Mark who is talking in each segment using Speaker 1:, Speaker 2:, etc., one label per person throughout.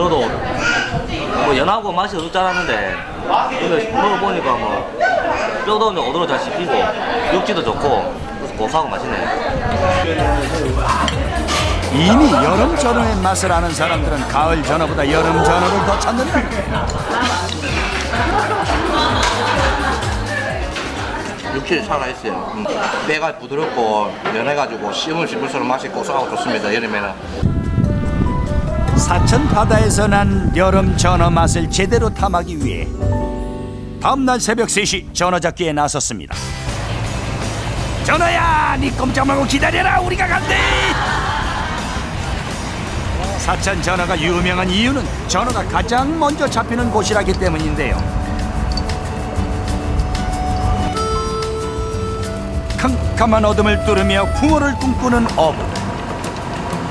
Speaker 1: 저도 뭐 연하고 맛이 줄 알았는데 근데 먹어보니까 뭐 뼈도 오도로 잘 씹히고 육지도 좋고 그래서 고소하고 맛있네요.
Speaker 2: 이미 여름 전어의 맛을 아는 사람들은 가을 전어보다 여름 전어를 더 찾는다.
Speaker 3: 육질이 살아있어요. 음, 배가 부드럽고 연해가지고 씹으면 씹을수록 맛이 고소하고 좋습니다. 여름에는.
Speaker 2: 사천 바다에서 난 여름 전어 맛을 제대로 탐하기 위해 다음날 새벽 3시 전어 잡기에 나섰습니다. 전어야, 네 꼼짝 말고 기다려라, 우리가 간대. 사천 전어가 유명한 이유는 전어가 가장 먼저 잡히는 곳이라기 때문인데요. 캄캄한 어둠을 뚫으며 풍어를 꿈꾸는 어부.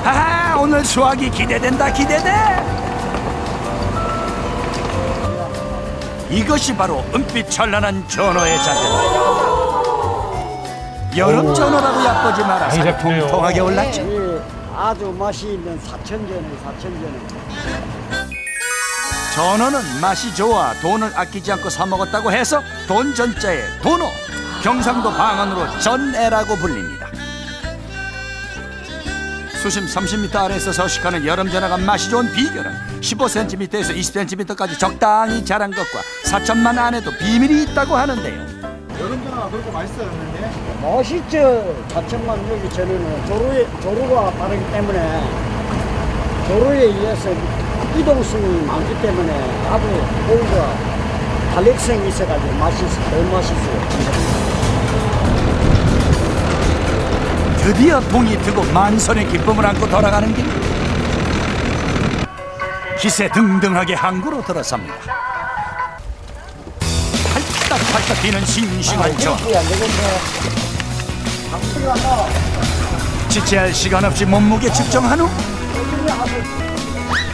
Speaker 2: 하하 오늘 수학이 기대된다 기대돼! 이것이 바로 은빛 찬란한 전어의 자세다 여름 전어라고 야쁘지 마라. 살이 통통하게 올랐죠?
Speaker 4: 예, 아주 맛이 있는 사천전에 사천전에
Speaker 2: 전어는 맛이 좋아 돈을 아끼지 않고 사 먹었다고 해서 돈 전자에 돈어 경상도 방언으로 전애라고 불립니다 수심 30m 아래에서 서식하는 여름 전어가 맛이 좋은 비결은 15cm에서 20cm까지 적당히 자란 것과 4천만 안에도 비밀이 있다고 하는데요.
Speaker 4: 맛있죠. 사천만 여기 전에는 조루에, 조루가 다르기 때문에 조루에 의해서 이동성이 많기 때문에 아주 고기가 탄력성이 있어가지고 맛있어 더 맛있어요
Speaker 2: 드디어 동이 트고 만선의 기쁨을 안고 돌아가는 길. 기세 등등하게 항구로 들어섭니다. 팔딱팔딱 뛰는 싱싱한
Speaker 4: 나
Speaker 2: 지체할 시간 없이 몸무게 측정한 후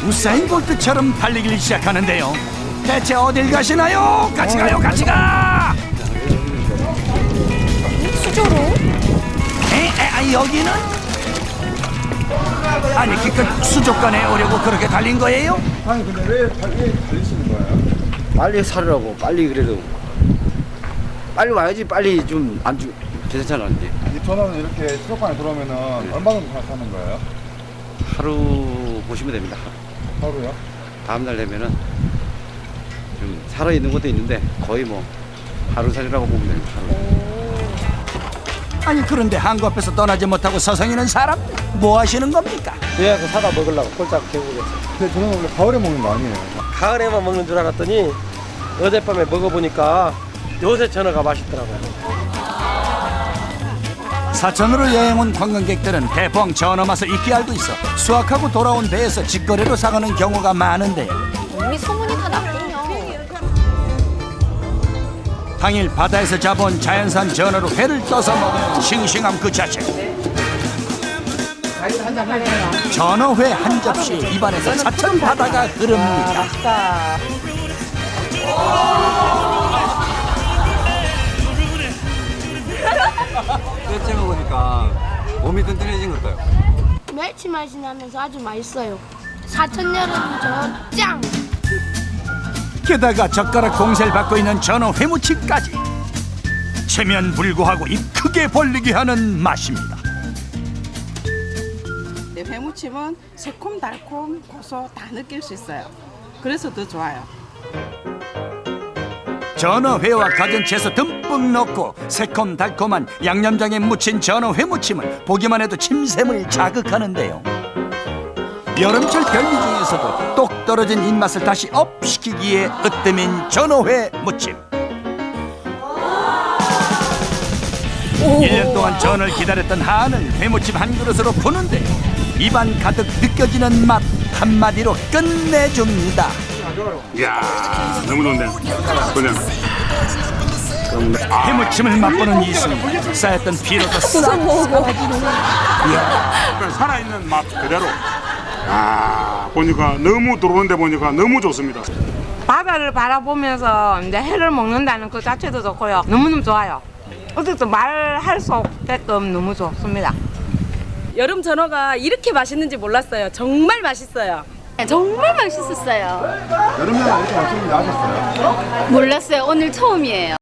Speaker 2: 우사인 볼트처럼 달리기를 시작하는데요. 대체 어딜 가시나요? 같이 가요 같이 가 여기는? 아니 기껏 수족관에 오려고 그렇게 달린 거예요?
Speaker 5: 빨리 살으라고 빨리 그래도 빨리 와야지 빨리 좀 안주 괜찮잖아 이제
Speaker 6: 이 전화는 이렇게 수족관에 들어오면은 얼마 정도 사는 거예요?
Speaker 5: 하루 보시면 됩니다 하루.
Speaker 6: 하루요?
Speaker 5: 다음 날 되면은 좀 살아 있는 것도 있는데 거의 뭐 하루 살이라고 보면 됩니다 하루.
Speaker 2: 아니 그런데 한국 앞에서 떠나지 못하고 서성이는 사람 뭐 하시는 겁니까?
Speaker 7: 예, 그 사다 먹으려고 꼴짝 개고겠어요.
Speaker 6: 근데 저는 원래 가을에 먹는 거 아니에요.
Speaker 7: 가을에만 먹는 줄 알았더니 어젯밤에 먹어보니까 요새 전어가 맛있더라고요.
Speaker 2: 사천으로 여행 온 관광객들은 대포항 전어 맛을 익히 알고 있어 수확하고 돌아온 배에서 직거래로 사가는 경우가 많은데요.
Speaker 8: 이미 소문이 다 났군요.
Speaker 2: 당일 바다에서 잡아온 자연산 전어로 회를 떠서 먹는 싱싱함 그 자체. 전어회 한 접시에 입안에서 사천 바다가 흐릅니다.
Speaker 9: 뼈째 먹으니까 몸이 튼튼해진 것 같아요.
Speaker 10: 멸치 맛이 나면서 아주 맛있어요. 사천 여름 저 짱!
Speaker 2: 게다가 젓가락 공세를 받고 있는 전어 회무침까지 체면 불구하고 입 크게 벌리게 하는 맛입니다.
Speaker 11: 네, 회무침은 새콤, 달콤, 고소 다 느낄 수 있어요. 그래서 더 좋아요.
Speaker 2: 전어 회와 갖은 채소 듬뿍 넣고 새콤달콤한 양념장에 묻힌 전어 회 무침은 보기만 해도 침샘을 자극하는데요. 여름철 별미 중에서도 똑 떨어진 입맛을 다시 업시키기에 으뜸인 전어회 무침. 1년 동안 전을 기다렸던 한을 회무침 한 그릇으로 푸는데 입안 가득 느껴지는 맛 한마디로 끝내줍니다.
Speaker 6: 이야, 너무 좋네. 그냥.
Speaker 2: 해무침을 맛보는 이순 쌓였던 피로도 싹
Speaker 6: 살아있는 맛 그대로. 아, 보니까 너무 들어오는데 보니까 너무 좋습니다.
Speaker 11: 바다를 바라보면서 이제 회를 먹는다는 그 자체도 좋고요. 너무너무 좋아요. 어떻게 말할 수 없게끔 너무 좋습니다.
Speaker 8: 여름 전어가 이렇게 맛있는지 몰랐어요. 정말 맛있어요.
Speaker 12: 정말 맛있었어요.
Speaker 13: 여름에 이렇게 맛있는 게 나셨어요?
Speaker 12: 몰랐어요. 오늘 처음이에요.